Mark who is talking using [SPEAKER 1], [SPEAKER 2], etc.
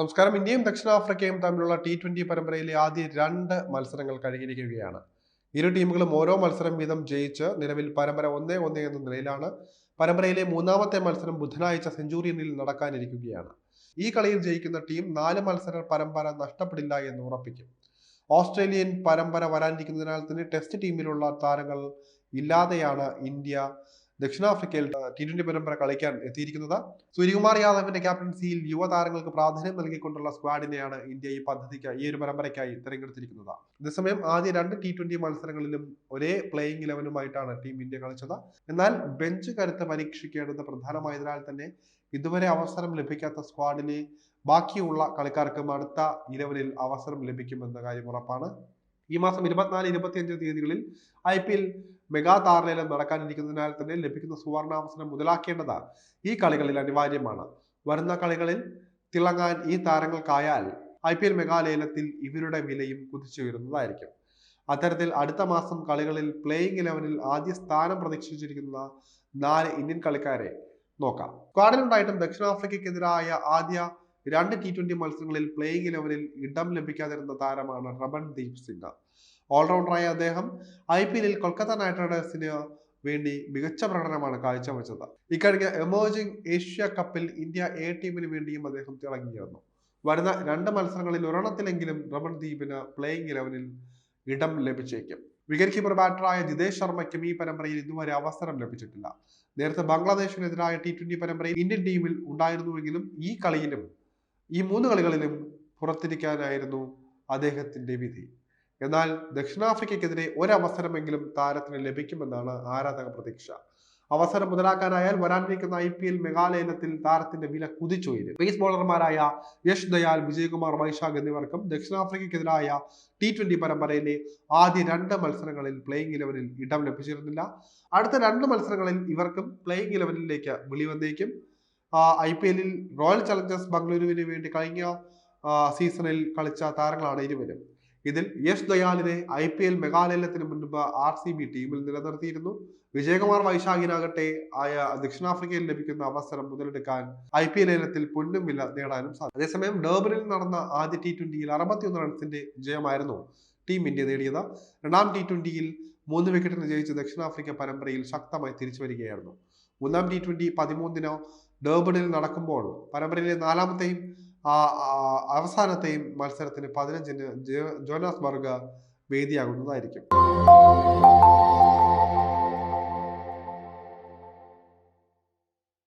[SPEAKER 1] നമസ്കാരം. ഇന്ത്യയും ദക്ഷിണാഫ്രിക്കയും തമ്മിലുള്ള ടി ട്വന്റി പരമ്പരയിലെ ആദ്യ രണ്ട് മത്സരങ്ങൾ കഴിഞ്ഞിരിക്കുകയാണ്. ഇരു ടീമുകളും ഓരോ മത്സരം വീതം ജയിച്ച് നിലവിൽ പരമ്പര ഒന്നേ ഒന്നേ എന്ന നിലയിലാണ്. പരമ്പരയിലെ മൂന്നാമത്തെ മത്സരം ബുധനാഴ്ച സെഞ്ചുറിയനിൽ നടക്കാനിരിക്കുകയാണ്. ഈ കളിയിൽ ജയിക്കുന്ന ടീം നാല് മത്സര പരമ്പര നഷ്ടപ്പെടില്ല എന്ന് ഉറപ്പിക്കും. ഓസ്ട്രേലിയൻ പരമ്പര വരാനിരിക്കുന്നതിനാൽ തന്നെ ടെസ്റ്റ് ടീമിലുള്ള താരങ്ങൾ ഇല്ലാതെയാണ് ഇന്ത്യ ദക്ഷിണാഫ്രിക്കയിൽ ടി ട്വന്റി പരമ്പര കളിക്കാൻ എത്തിയിരിക്കുന്നത് സൂര്യകുമാർ യാദവിന്റെ ക്യാപ്റ്റൻസിയിൽ യുവതാരങ്ങൾക്ക് പ്രാധാന്യം നൽകിക്കൊണ്ടുള്ള സ്ക്വാഡിനെയാണ് ഇന്ത്യ ഈ പദ്ധതിക്ക് ഈ ഒരു പരമ്പരയ്ക്കായി തിരഞ്ഞെടുത്തിരിക്കുന്നത്. അതേസമയം ആദ്യ രണ്ട് ടി ട്വന്റി മത്സരങ്ങളിലും ഒരേ പ്ലേയിങ് ഇലവനുമായിട്ടാണ് ടീം ഇന്ത്യ കളിച്ചത്. എന്നാൽ ബെഞ്ച് കരുത്ത് പരീക്ഷിക്കേണ്ടത് പ്രധാനമായതിനാൽ തന്നെ ഇതുവരെ അവസരം ലഭിക്കാത്ത സ്ക്വാഡിനെ ബാക്കിയുള്ള കളിക്കാർക്കും അടുത്ത ഇലവനിൽ അവസരം ലഭിക്കുമെന്ന കാര്യം ഉറപ്പാണ്. ഈ മാസം ഇരുപത്തിനാല് ഇരുപത്തിയഞ്ച് തീയതികളിൽ ഐ പി എൽ മെഗാ താരലേലം നടക്കാനിരിക്കുന്നതിനാൽ തന്നെ ലഭിക്കുന്ന സുവർണാവസരം മുതലാക്കേണ്ടത് ഈ കളികളിൽ അനിവാര്യമാണ്. വരുന്ന കളികളിൽ തിളങ്ങാൻ ഈ താരങ്ങൾക്കായാൽ ഐ പി എൽ മെഗാലേലത്തിൽ ഇവരുടെ വിലയും കുതിച്ചുയരുന്നതായിരിക്കും അത്തരത്തിൽ അടുത്ത മാസം കളികളിൽ പ്ലേയിങ് ഇലവനിൽ ആദ്യ സ്ഥാനം പ്രതീക്ഷിച്ചിരിക്കുന്ന നാല് ഇന്ത്യൻ കളിക്കാരെ നോക്കാം. സ്ക്വാഡിലുണ്ടായിട്ടും ദക്ഷിണാഫ്രിക്കയ്ക്കെതിരായ ആദ്യ രണ്ട് ടി ട്വന്റി മത്സരങ്ങളിൽ പ്ലേയിങ് ഇലവനിൽ ഇടം ലഭിക്കാതിരുന്ന താരമാണ് റബൺ ദീപ് സിംഗ്. ഓൾറൗണ്ടറായ അദ്ദേഹം ഐ പി എല്ലിൽ കൊൽക്കത്ത നൈറ്റ് റൈഡേഴ്സിന് വേണ്ടി മികച്ച പ്രകടനമാണ് കാഴ്ചവെച്ചത്. ഇക്കഴിഞ്ഞ എമേർജിംഗ് ഏഷ്യ കപ്പിൽ ഇന്ത്യ എ ടീമിന് വേണ്ടിയും അദ്ദേഹം തിളങ്ങിയിരുന്നു. വരുന്ന രണ്ട് മത്സരങ്ങളിൽ ഒരെണ്ണത്തിലെങ്കിലും റമൺ ദീപിന് പ്ലേയിങ് ഇലവനിൽ ഇടം ലഭിച്ചേക്കും. വിക്കറ്റ് കീപ്പർ ബാറ്ററായ ജിതേഷ് ശർമ്മയ്ക്കും ഈ പരമ്പരയിൽ ഇതുവരെ അവസരം ലഭിച്ചിട്ടില്ല. നേരത്തെ ബംഗ്ലാദേശിനെതിരായ ടി ട്വന്റി പരമ്പരയിൽ ഇന്ത്യൻ ടീമിൽ ഉണ്ടായിരുന്നുവെങ്കിലും ഈ കളിയിലും ഈ മൂന്ന് കളികളിലും പുറത്തിരിക്കാനായിരുന്നു അദ്ദേഹത്തിന്റെ വിധി. എന്നാൽ ദക്ഷിണാഫ്രിക്കയ്ക്കെതിരെ ഒരവസരമെങ്കിലും താരത്തിന് ലഭിക്കുമെന്നാണ് ആരാധക പ്രതീക്ഷ. അവസരം മുതലാക്കാനായാൽ വരാനിരിക്കുന്ന ഐ പി എൽ മെഗാലയനത്തിൽ താരത്തിന്റെ വില കുതിച്ചുയരും. പേസ് ബോളർമാരായ യശ് ദയാൽ വിജയകുമാർ വൈശാഖ് എന്നിവർക്കും ദക്ഷിണാഫ്രിക്കയ്ക്കെതിരായ ടി ട്വന്റി പരമ്പരയിലെ ആദ്യ രണ്ട് മത്സരങ്ങളിൽ പ്ലേയിങ് ഇലവനിൽ ഇടം ലഭിച്ചിരുന്നില്ല. അടുത്ത രണ്ട് മത്സരങ്ങളിൽ ഇവർക്കും പ്ലേയിങ് ഇലവനിലേക്ക് വിളി വന്നേക്കും ഐ പി എല്ലിൽ റോയൽ ചലഞ്ചേഴ്സ് ബംഗളൂരുവിന് വേണ്ടി കഴിഞ്ഞ സീസണിൽ കളിച്ച താരങ്ങളാണ് ഇരുവരും. ഇതിൽ യശ് ദയാലിനെ ഐ പി എൽ മെഗാലയത്തിന് മുൻപ് ആർ സി ബി ടീമിൽ നിലനിർത്തിയിരുന്നു. വിജയകുമാർ വൈശാഖിനാകട്ടെ ആയ ദക്ഷിണാഫ്രിക്കയിൽ ലഭിക്കുന്ന അവസരം മുതലെടുക്കാൻ ഐ പി എൽ ലേലത്തിൽ പൊന്നും വില നേടാനും സാധിക്കും അതേസമയം ഡർബനിൽ നടന്ന ആദ്യ ടി ട്വന്റിയിൽ അറുപത്തിയൊന്ന് റൺസിന്റെ ജയമായിരുന്നു ടീം ഇന്ത്യ നേടിയത്. രണ്ടാം ടി ട്വന്റിയിൽ മൂന്ന് വിക്കറ്റിന് ജയിച്ച് ദക്ഷിണാഫ്രിക്ക പരമ്പരയിൽ ശക്തമായി തിരിച്ചു വരികയായിരുന്നു. മൂന്നാം ടി ട്വന്റി പതിമൂന്നിനോ ഡേബണിൽ നടക്കുമ്പോൾ പരമ്പരയിലെ നാലാമത്തെയും അവസാനത്തെയും മത്സരത്തിന് പതിനഞ്ചിന് ജോനാസ് ബർഗ വേദിയാകുന്നതായിരിക്കും.